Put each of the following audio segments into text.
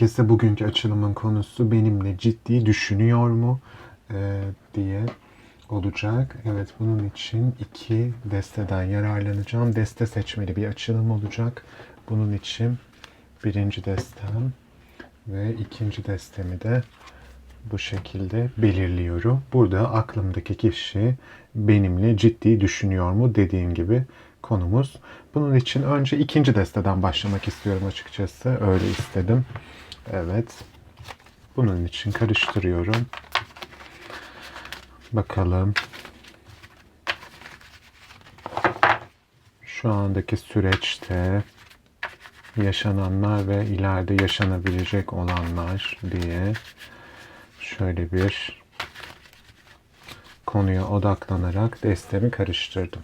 herkese bugünkü açılımın konusu benimle ciddi düşünüyor mu Ee, diye olacak. Evet bunun için iki desteden yararlanacağım. Deste seçmeli bir açılım olacak. Bunun için birinci destem ve ikinci destemi de bu şekilde belirliyorum. Burada aklımdaki kişi benimle ciddi düşünüyor mu dediğim gibi konumuz. Bunun için önce ikinci desteden başlamak istiyorum açıkçası. Öyle istedim. Evet. Bunun için karıştırıyorum. Bakalım. Şu andaki süreçte yaşananlar ve ileride yaşanabilecek olanlar diye şöyle bir konuya odaklanarak destemi karıştırdım.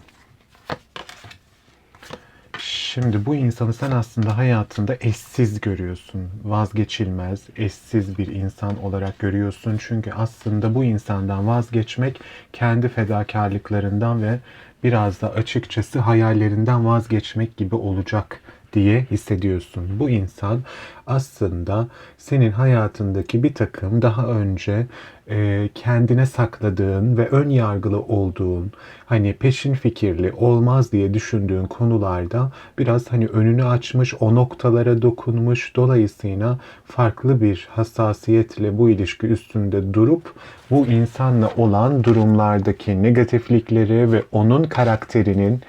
Şimdi bu insanı sen aslında hayatında eşsiz görüyorsun. Vazgeçilmez, eşsiz bir insan olarak görüyorsun. Çünkü aslında bu insandan vazgeçmek kendi fedakarlıklarından ve biraz da açıkçası hayallerinden vazgeçmek gibi olacak diye hissediyorsun. Bu insan aslında senin hayatındaki bir takım daha önce e, kendine sakladığın ve ön yargılı olduğun, hani peşin fikirli olmaz diye düşündüğün konularda biraz hani önünü açmış, o noktalara dokunmuş. Dolayısıyla farklı bir hassasiyetle bu ilişki üstünde durup bu insanla olan durumlardaki negatiflikleri ve onun karakterinin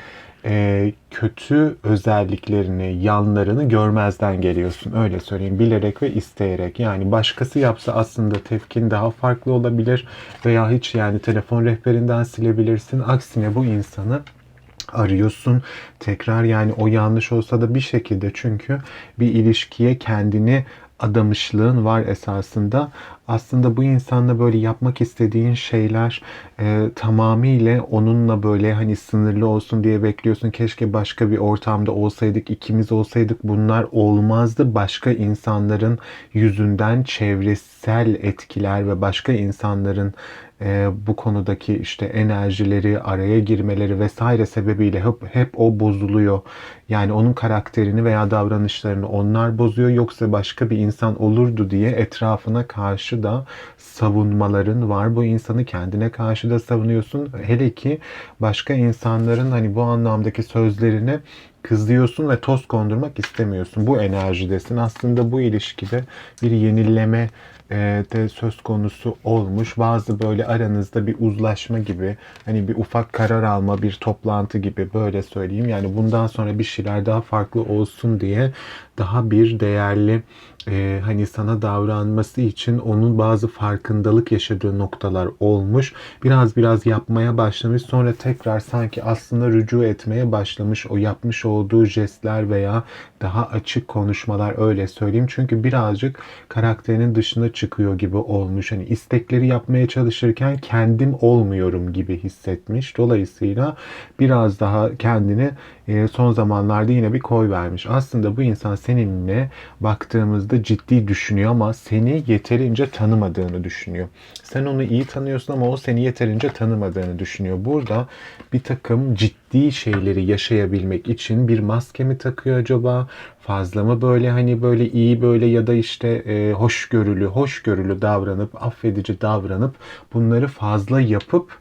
e, kötü özelliklerini, yanlarını görmezden geliyorsun. Öyle söyleyeyim. Bilerek ve isteyerek. Yani başkası yapsa aslında tepkin daha farklı olabilir. Veya hiç yani telefon rehberinden silebilirsin. Aksine bu insanı arıyorsun. Tekrar yani o yanlış olsa da bir şekilde çünkü bir ilişkiye kendini adamışlığın var esasında. Aslında bu insanla böyle yapmak istediğin şeyler e, tamamıyla onunla böyle hani sınırlı olsun diye bekliyorsun. Keşke başka bir ortamda olsaydık, ikimiz olsaydık bunlar olmazdı. Başka insanların yüzünden çevresel etkiler ve başka insanların e, bu konudaki işte enerjileri, araya girmeleri vesaire sebebiyle hep, hep o bozuluyor. Yani onun karakterini veya davranışlarını onlar bozuyor. Yoksa başka bir insan olurdu diye etrafına karşı da savunmaların var. Bu insanı kendine karşı da savunuyorsun. Hele ki başka insanların hani bu anlamdaki sözlerine kızıyorsun ve toz kondurmak istemiyorsun. Bu enerjidesin. Aslında bu ilişkide bir yenileme e, de söz konusu olmuş. Bazı böyle aranızda bir uzlaşma gibi hani bir ufak karar alma, bir toplantı gibi böyle söyleyeyim. Yani bundan sonra bir şeyler daha farklı olsun diye daha bir değerli e, hani sana davranması için onun bazı farkındalık yaşadığı noktalar olmuş. Biraz biraz yapmaya başlamış. Sonra tekrar sanki aslında rücu etmeye başlamış. O yapmış olduğu jestler veya daha açık konuşmalar öyle söyleyeyim. Çünkü birazcık karakterinin dışına çıkıyor gibi olmuş. Hani istekleri yapmaya çalışırken kendim olmuyorum gibi hissetmiş. Dolayısıyla biraz daha kendini e, son zamanlarda yine bir koy vermiş. Aslında bu insan seninle baktığımızda ciddi düşünüyor ama seni yeterince tanımadığını düşünüyor. Sen onu iyi tanıyorsun ama o seni yeterince tanımadığını düşünüyor. Burada bir takım ciddi şeyleri yaşayabilmek için bir maske mi takıyor acaba? Fazla mı böyle hani böyle iyi böyle ya da işte e, hoşgörülü, hoşgörülü davranıp, affedici davranıp bunları fazla yapıp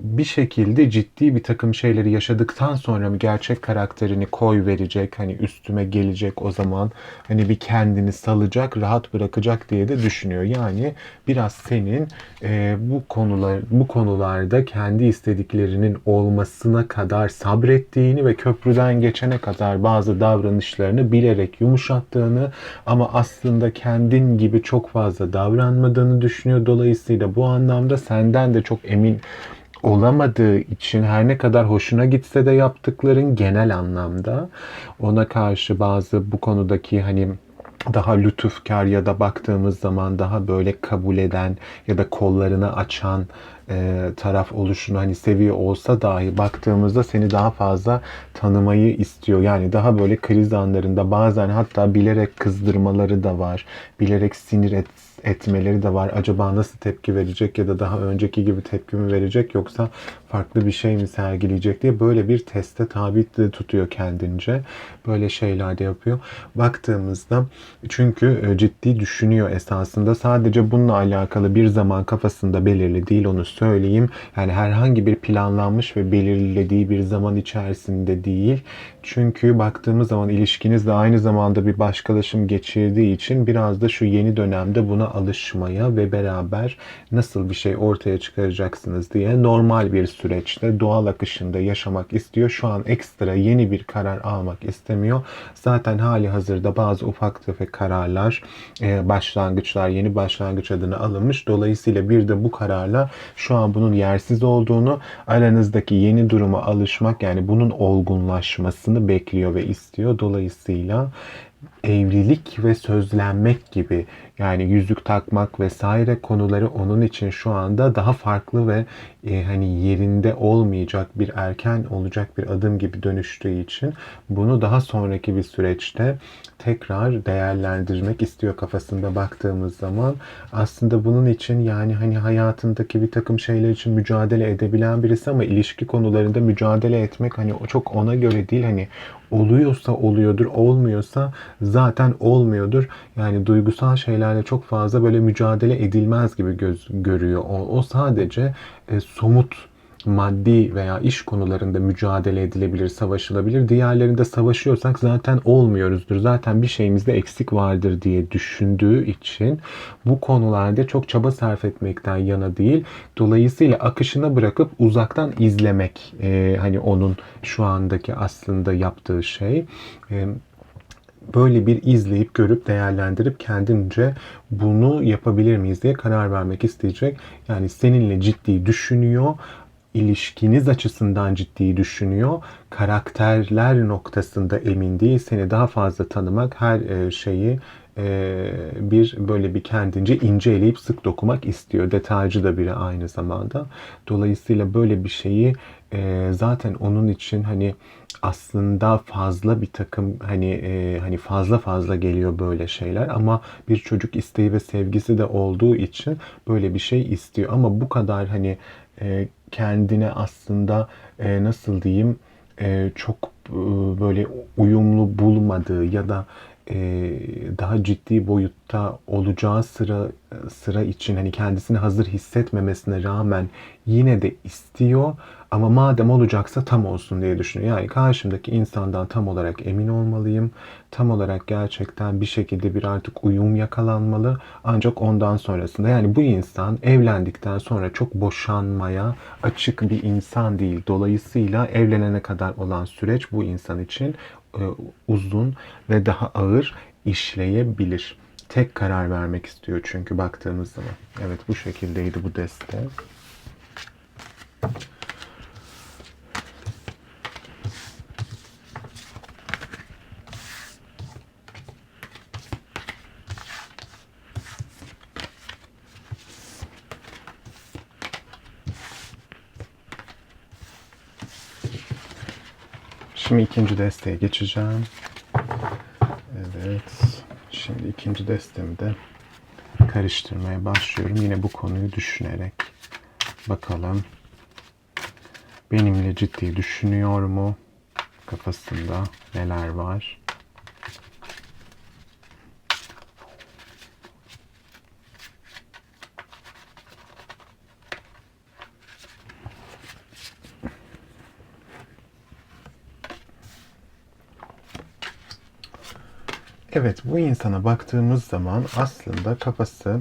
bir şekilde ciddi bir takım şeyleri yaşadıktan sonra mı gerçek karakterini koy verecek hani üstüme gelecek o zaman hani bir kendini salacak rahat bırakacak diye de düşünüyor. Yani biraz senin e, bu konular bu konularda kendi istediklerinin olmasına kadar sabrettiğini ve köprüden geçene kadar bazı davranışlarını bilerek yumuşattığını ama aslında kendin gibi çok fazla davranmadığını düşünüyor. Dolayısıyla bu anlamda senden de çok emin olamadığı için her ne kadar hoşuna gitse de yaptıkların genel anlamda ona karşı bazı bu konudaki hani daha lütufkar ya da baktığımız zaman daha böyle kabul eden ya da kollarını açan e, taraf oluşunu hani seviyor olsa dahi baktığımızda seni daha fazla tanımayı istiyor. Yani daha böyle kriz anlarında bazen hatta bilerek kızdırmaları da var. Bilerek sinir et, test etmeleri de var. Acaba nasıl tepki verecek ya da daha önceki gibi tepki mi verecek yoksa farklı bir şey mi sergileyecek diye böyle bir teste tabi tutuyor kendince. Böyle şeyler de yapıyor. Baktığımızda çünkü e, ciddi düşünüyor esasında. Sadece bununla alakalı bir zaman kafasında belirli değil onu söyleyeyim. Yani herhangi bir planlanmış ve belirlediği bir zaman içerisinde değil. Çünkü baktığımız zaman ilişkiniz de aynı zamanda bir başkalaşım geçirdiği için biraz da şu yeni dönemde buna alışmaya ve beraber nasıl bir şey ortaya çıkaracaksınız diye normal bir süreçte doğal akışında yaşamak istiyor. Şu an ekstra yeni bir karar almak istemiyor. Zaten hali hazırda bazı ufak tefek kararlar, e, başlangıçlar, yeni başlangıç adına alınmış. Dolayısıyla bir de bu kararla şu an bunun yersiz olduğunu, aranızdaki yeni duruma alışmak yani bunun olgunlaşmasını bekliyor ve istiyor. Dolayısıyla evlilik ve sözlenmek gibi yani yüzük takmak vesaire konuları onun için şu anda daha farklı ve e, hani yerinde olmayacak bir erken olacak bir adım gibi dönüştüğü için bunu daha sonraki bir süreçte tekrar değerlendirmek istiyor kafasında baktığımız zaman. Aslında bunun için yani hani hayatındaki bir takım şeyler için mücadele edebilen birisi ama ilişki konularında mücadele etmek hani çok ona göre değil hani oluyorsa oluyordur, olmuyorsa zaten olmuyordur. Yani duygusal şeylerle çok fazla böyle mücadele edilmez gibi göz görüyor. O, o sadece e, somut maddi veya iş konularında mücadele edilebilir, savaşılabilir. Diğerlerinde savaşıyorsak zaten olmuyoruzdur. Zaten bir şeyimizde eksik vardır diye düşündüğü için bu konularda çok çaba sarf etmekten yana değil. Dolayısıyla akışına bırakıp uzaktan izlemek e, hani onun şu andaki aslında yaptığı şey. E, böyle bir izleyip görüp değerlendirip kendince bunu yapabilir miyiz diye karar vermek isteyecek. Yani seninle ciddi düşünüyor ilişkiniz açısından ciddi düşünüyor. Karakterler noktasında emin değil. Seni daha fazla tanımak her e, şeyi bir böyle bir kendince ince eleyip sık dokumak istiyor. Detaycı da biri aynı zamanda. Dolayısıyla böyle bir şeyi e, zaten onun için hani aslında fazla bir takım hani e, hani fazla fazla geliyor böyle şeyler ama bir çocuk isteği ve sevgisi de olduğu için böyle bir şey istiyor ama bu kadar hani e, kendine aslında e, nasıl diyeyim e, çok e, böyle uyumlu bulmadığı ya da daha ciddi boyutta olacağı sıra sıra için hani kendisini hazır hissetmemesine rağmen yine de istiyor ama madem olacaksa tam olsun diye düşünüyor. Yani karşımdaki insandan tam olarak emin olmalıyım. Tam olarak gerçekten bir şekilde bir artık uyum yakalanmalı. Ancak ondan sonrasında yani bu insan evlendikten sonra çok boşanmaya açık bir insan değil. Dolayısıyla evlenene kadar olan süreç bu insan için e, uzun ve daha ağır işleyebilir. Tek karar vermek istiyor çünkü baktığımız zaman. Evet bu şekildeydi bu deste. Şimdi ikinci desteğe geçeceğim. Evet. Şimdi ikinci destemi de karıştırmaya başlıyorum. Yine bu konuyu düşünerek bakalım. Benimle ciddi düşünüyor mu? Kafasında neler var? Evet, bu insana baktığımız zaman aslında kafası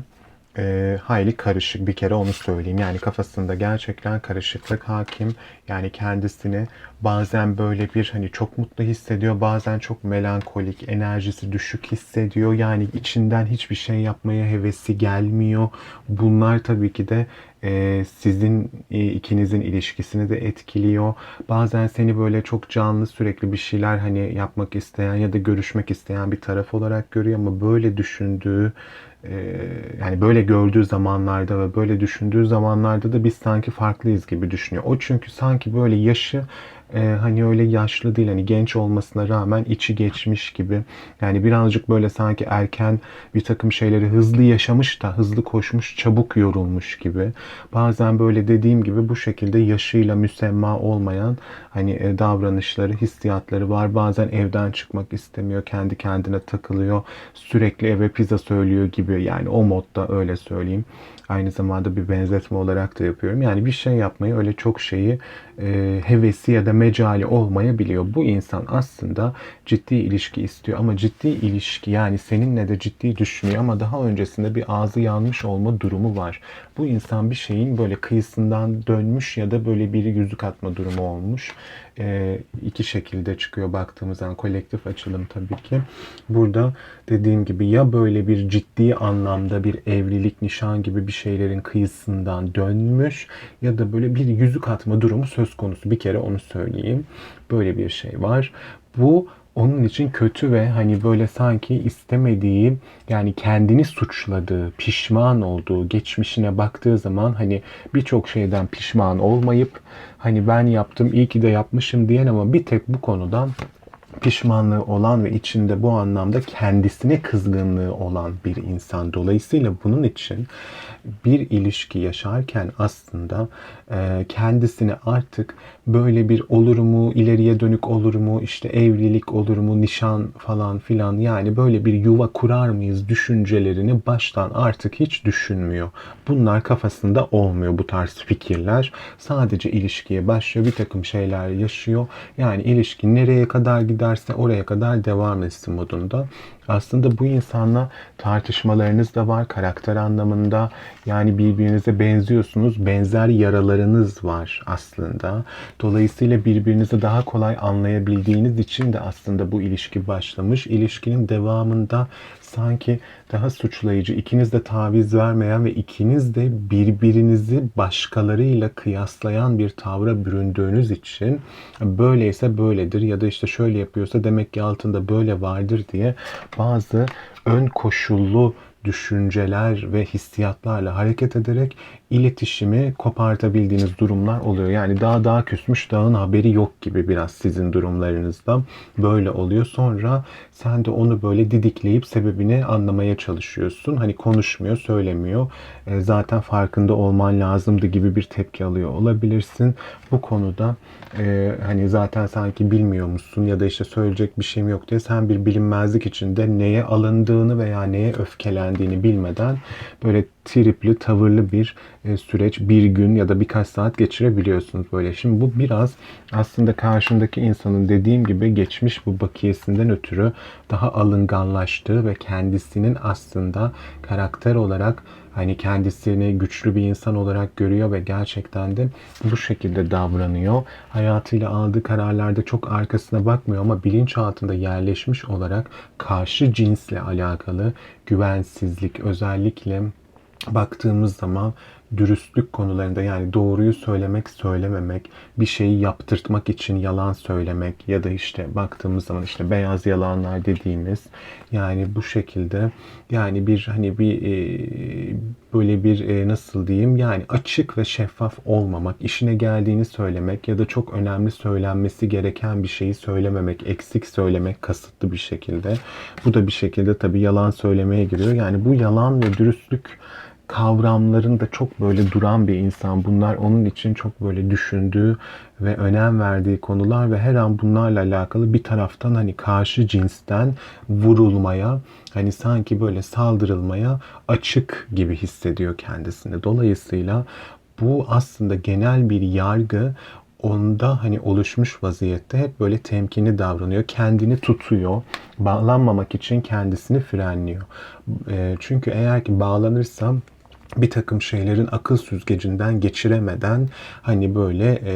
e, hayli karışık bir kere onu söyleyeyim. Yani kafasında gerçekten karışıklık hakim. Yani kendisini bazen böyle bir hani çok mutlu hissediyor, bazen çok melankolik, enerjisi düşük hissediyor. Yani içinden hiçbir şey yapmaya hevesi gelmiyor. Bunlar tabii ki de e, sizin e, ikinizin ilişkisini de etkiliyor. Bazen seni böyle çok canlı sürekli bir şeyler hani yapmak isteyen ya da görüşmek isteyen bir taraf olarak görüyor ama böyle düşündüğü e, yani böyle gördüğü zamanlarda ve böyle düşündüğü zamanlarda da biz sanki farklıyız gibi düşünüyor. O çünkü sanki böyle yaşı e, hani öyle yaşlı değil hani genç olmasına rağmen içi geçmiş gibi. Yani birazcık böyle sanki erken bir takım şeyleri hızlı yaşamış da hızlı koşmuş çabuk yorulmuş gibi. Bazen böyle dediğim gibi bu şekilde yaşıyla müsemma olmayan hani e, davranışları, hissiyatları var. Bazen evden çıkmak istemiyor, kendi kendine takılıyor. Sürekli eve pizza söylüyor gibi. Yani o modda öyle söyleyeyim. Aynı zamanda bir benzetme olarak da yapıyorum. Yani bir şey yapmayı öyle çok şeyi e, hevesi ya da mecali olmayabiliyor. Bu insan aslında ciddi ilişki istiyor ama ciddi ilişki yani seninle de ciddi düşünüyor ama daha öncesinde bir ağzı yanmış olma durumu var. Bu insan bir şeyin böyle kıyısından dönmüş ya da böyle bir yüzük atma durumu olmuş. E, iki şekilde çıkıyor baktığımız zaman kolektif açılım tabii ki. Burada dediğim gibi ya böyle bir ciddi anlamda bir evlilik, nişan gibi bir şeylerin kıyısından dönmüş ya da böyle bir yüzük atma durumu söz konusu. Bir kere onu söyleyeyim. Böyle bir şey var. Bu onun için kötü ve hani böyle sanki istemediği yani kendini suçladığı, pişman olduğu, geçmişine baktığı zaman hani birçok şeyden pişman olmayıp hani ben yaptım iyi ki de yapmışım diyen ama bir tek bu konudan pişmanlığı olan ve içinde bu anlamda kendisine kızgınlığı olan bir insan. Dolayısıyla bunun için bir ilişki yaşarken aslında e, kendisine artık böyle bir olur mu, ileriye dönük olur mu, işte evlilik olur mu, nişan falan filan yani böyle bir yuva kurar mıyız düşüncelerini baştan artık hiç düşünmüyor. Bunlar kafasında olmuyor bu tarz fikirler. Sadece ilişkiye başlıyor, bir takım şeyler yaşıyor. Yani ilişki nereye kadar giderse oraya kadar devam etsin modunda. Aslında bu insanla tartışmalarınız da var karakter anlamında. Yani birbirinize benziyorsunuz. Benzer yaralarınız var aslında. Dolayısıyla birbirinizi daha kolay anlayabildiğiniz için de aslında bu ilişki başlamış. İlişkinin devamında sanki daha suçlayıcı, ikiniz de taviz vermeyen ve ikiniz de birbirinizi başkalarıyla kıyaslayan bir tavra büründüğünüz için böyleyse böyledir ya da işte şöyle yapıyorsa demek ki altında böyle vardır diye bazı ön koşullu düşünceler ve hissiyatlarla hareket ederek iletişimi kopartabildiğiniz durumlar oluyor. Yani daha daha küsmüş dağın haberi yok gibi biraz sizin durumlarınızda böyle oluyor. Sonra sen de onu böyle didikleyip sebebini anlamaya çalışıyorsun. Hani konuşmuyor, söylemiyor. E, zaten farkında olman lazımdı gibi bir tepki alıyor olabilirsin. Bu konuda e, hani zaten sanki bilmiyor musun ya da işte söyleyecek bir şeyim yok diye sen bir bilinmezlik içinde neye alındığını veya neye öfkelendiğini bilmeden böyle tripli, tavırlı bir e, süreç bir gün ya da birkaç saat geçirebiliyorsunuz böyle. Şimdi bu biraz aslında karşındaki insanın dediğim gibi geçmiş bu bakiyesinden ötürü daha alınganlaştığı ve kendisinin aslında karakter olarak hani kendisini güçlü bir insan olarak görüyor ve gerçekten de bu şekilde davranıyor. Hayatıyla aldığı kararlarda çok arkasına bakmıyor ama bilinç altında yerleşmiş olarak karşı cinsle alakalı güvensizlik özellikle baktığımız zaman dürüstlük konularında yani doğruyu söylemek, söylememek, bir şeyi yaptırtmak için yalan söylemek ya da işte baktığımız zaman işte beyaz yalanlar dediğimiz yani bu şekilde yani bir hani bir e, böyle bir e, nasıl diyeyim yani açık ve şeffaf olmamak, işine geldiğini söylemek ya da çok önemli söylenmesi gereken bir şeyi söylememek, eksik söylemek kasıtlı bir şekilde. Bu da bir şekilde tabii yalan söylemeye giriyor. Yani bu yalan ve dürüstlük kavramlarında çok böyle duran bir insan. Bunlar onun için çok böyle düşündüğü ve önem verdiği konular ve her an bunlarla alakalı bir taraftan hani karşı cinsten vurulmaya, hani sanki böyle saldırılmaya açık gibi hissediyor kendisini. Dolayısıyla bu aslında genel bir yargı onda hani oluşmuş vaziyette hep böyle temkinli davranıyor. Kendini tutuyor. Bağlanmamak için kendisini frenliyor. Çünkü eğer ki bağlanırsam bir takım şeylerin akıl süzgecinden geçiremeden hani böyle e,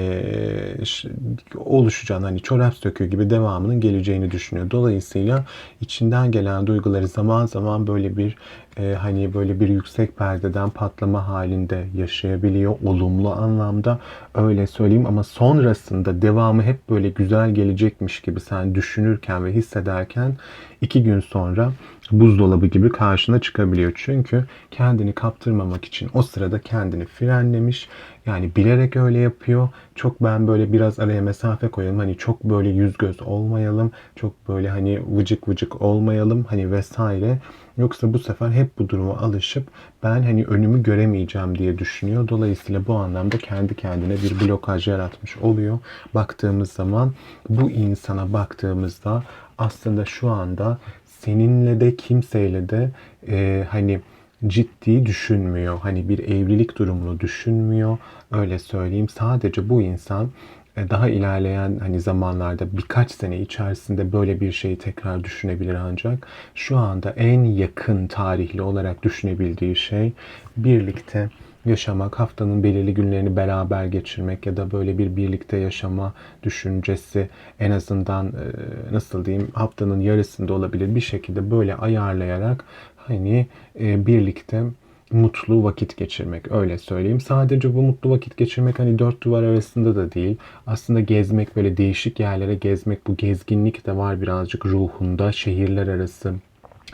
oluşacağını hani çorap söküğü gibi devamının geleceğini düşünüyor. Dolayısıyla içinden gelen duyguları zaman zaman böyle bir e, hani böyle bir yüksek perdeden patlama halinde yaşayabiliyor olumlu anlamda öyle söyleyeyim ama sonrasında devamı hep böyle güzel gelecekmiş gibi sen düşünürken ve hissederken iki gün sonra buzdolabı gibi karşına çıkabiliyor. Çünkü kendini kaptırmamak için o sırada kendini frenlemiş. Yani bilerek öyle yapıyor. Çok ben böyle biraz araya mesafe koyalım. Hani çok böyle yüz göz olmayalım. Çok böyle hani vıcık vıcık olmayalım. Hani vesaire. Yoksa bu sefer hep bu duruma alışıp ben hani önümü göremeyeceğim diye düşünüyor. Dolayısıyla bu anlamda kendi kendine bir blokaj yaratmış oluyor. Baktığımız zaman bu insana baktığımızda aslında şu anda seninle de kimseyle de e, hani ciddi düşünmüyor. Hani bir evlilik durumunu düşünmüyor. Öyle söyleyeyim. Sadece bu insan e, daha ilerleyen hani zamanlarda birkaç sene içerisinde böyle bir şeyi tekrar düşünebilir ancak şu anda en yakın tarihli olarak düşünebildiği şey birlikte yaşamak, haftanın belirli günlerini beraber geçirmek ya da böyle bir birlikte yaşama düşüncesi en azından e, nasıl diyeyim haftanın yarısında olabilir bir şekilde böyle ayarlayarak hani e, birlikte mutlu vakit geçirmek öyle söyleyeyim. Sadece bu mutlu vakit geçirmek hani dört duvar arasında da değil. Aslında gezmek böyle değişik yerlere gezmek bu gezginlik de var birazcık ruhunda şehirler arası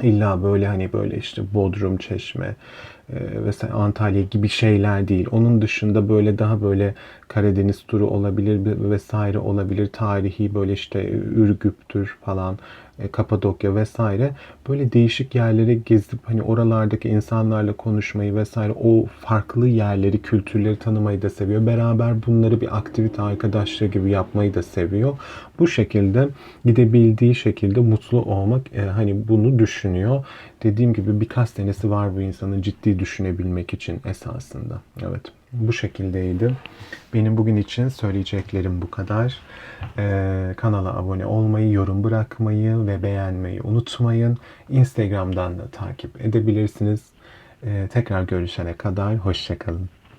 İlla böyle hani böyle işte Bodrum, Çeşme vesaire Antalya gibi şeyler değil. Onun dışında böyle daha böyle Karadeniz turu olabilir vesaire olabilir. Tarihi böyle işte Ürgüp'tür falan Kapadokya vesaire böyle değişik yerlere gezip hani oralardaki insanlarla konuşmayı vesaire o farklı yerleri, kültürleri tanımayı da seviyor. Beraber bunları bir aktivite arkadaşlığı gibi yapmayı da seviyor. Bu şekilde gidebildiği şekilde mutlu olmak e, hani bunu düşünüyor. Dediğim gibi birkaç senesi var bu insanın ciddi düşünebilmek için esasında. Evet. Bu şekildeydi. Benim bugün için söyleyeceklerim bu kadar. Ee, kanala abone olmayı, yorum bırakmayı ve beğenmeyi unutmayın. Instagram'dan da takip edebilirsiniz. Ee, tekrar görüşene kadar hoşçakalın.